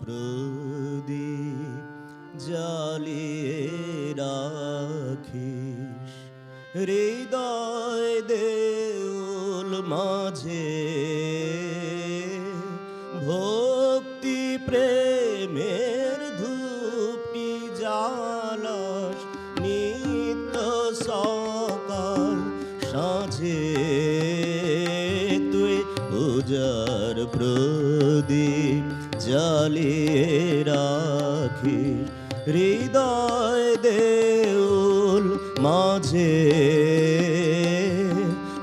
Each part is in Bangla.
প্রদীপ জ্বালিয়ে রাখিস। হৃদয় দেউল মাঝে ভক্তি প্রেমের ধূপটি জ্বালাস। নিত্য সকাল সাঁঝে তুই পূজার প্রদীপ জ্বালিয়ে রাখিস হৃদয় দেউল মাঝে।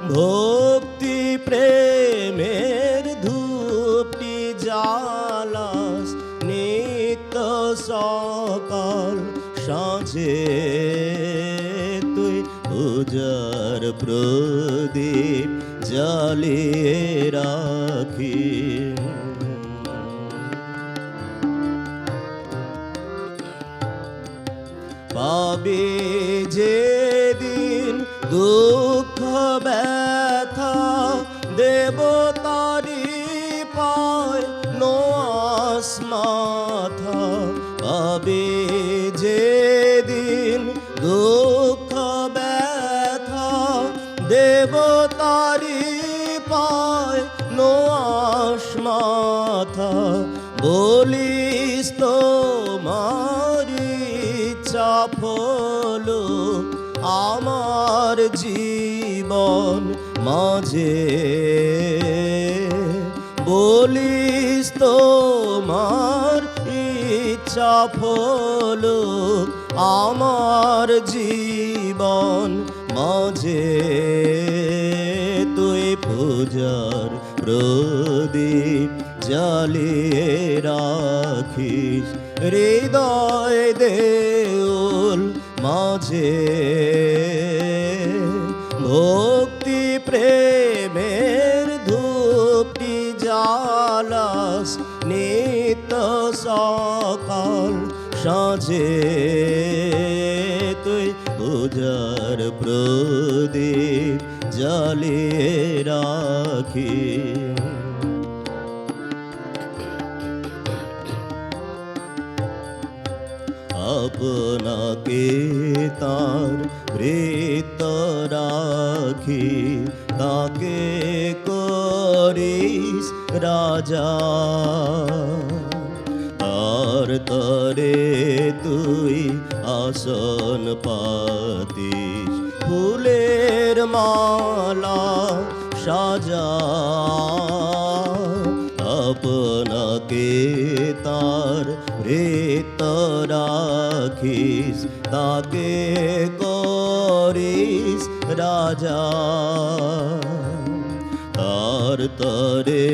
ভক্তি প্রেমের ধূপটি জ্বালাস। নিত্য সকাল সাঁঝে। তুই পূজার প্রদীপ জ্বালিয়ে রাখি পাবে যেদিন দুঃখ ব্যথা দেবতারি পায় নোয়াস মাথা পাবে যেদিন দুঃখ ব্যথা দেবতারি পায় নোয়াস মাথা বলিস তোমার ফলো আমার জীবন মাঝে। বলিস তোমার ইচ্ছা ফলো আমার জীবন মাঝে। তুই পূজার প্রদীপ জ্বালিয়ে রাখিস, হৃদয় দেউল মাঝে ভক্তি প্রেমের ধূপটি জ্বালাস নিত্য সকাল সাঁঝে। তুই পূজার প্রদীপ জ্বালিয়ে রাখি আপনাকে তার বৃত্ত রাখি। তাকে করিস রাজা। তার তরে তুই আসন পাতিস। ফুলের মালা সাজা। আপনাকে তার হৃত রাখিস তাকে করিস রাজা। তার তরে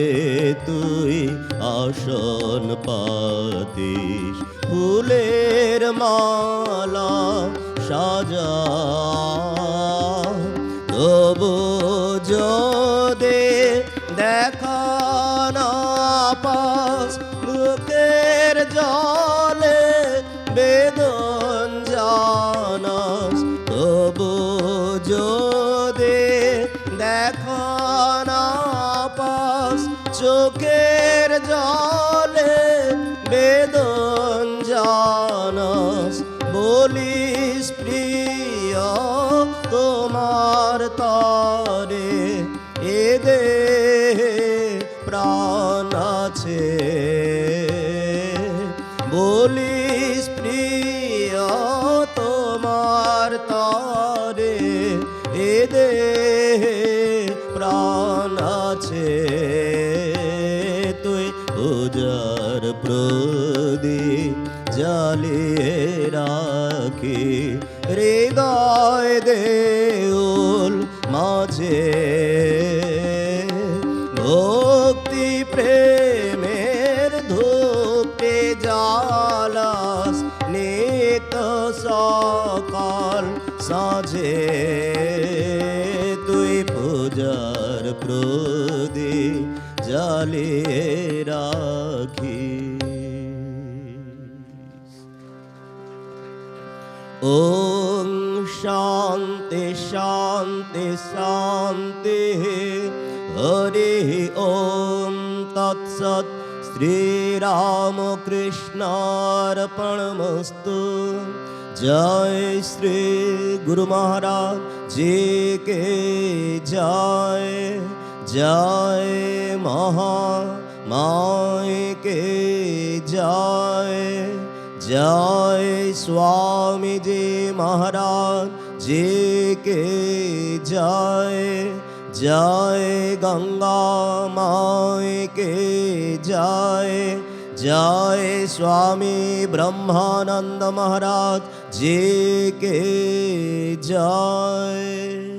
তুই আসন পাতিস, ফুলের মালা সাজা। তবু যদি দেখা না পাস বেদন জানাস তবু যদি দেখা পাস চোখের জলে বেদন জানাস বলিস প্রিয় তোমার তরে। তরে এদে প্রাণ আছে। তুই উজার প্রদীপ জ্বালিয়ে রাখি। হৃদয় দেউল মাঝে। ভক্তি প্রেমের সাঁঝে তুই পূজার প্রদীপ জ্বালিয়ে রাখি ওম শান্তি শান্তি শান্তি হরি ওম তৎসৎ श्रीरामकृष्णार्पणमस्तु জয় শ্রী গুরু মহারাজ, যে কে জয় জয় মহা মায়কে জয় জয় স্বামীজি মহারাজ, যে কে জয় জয় গঙ্গা মায়কে জয় জয় স্বামী ব্রহ্মানন্দ মহারাজ যে কে জয়।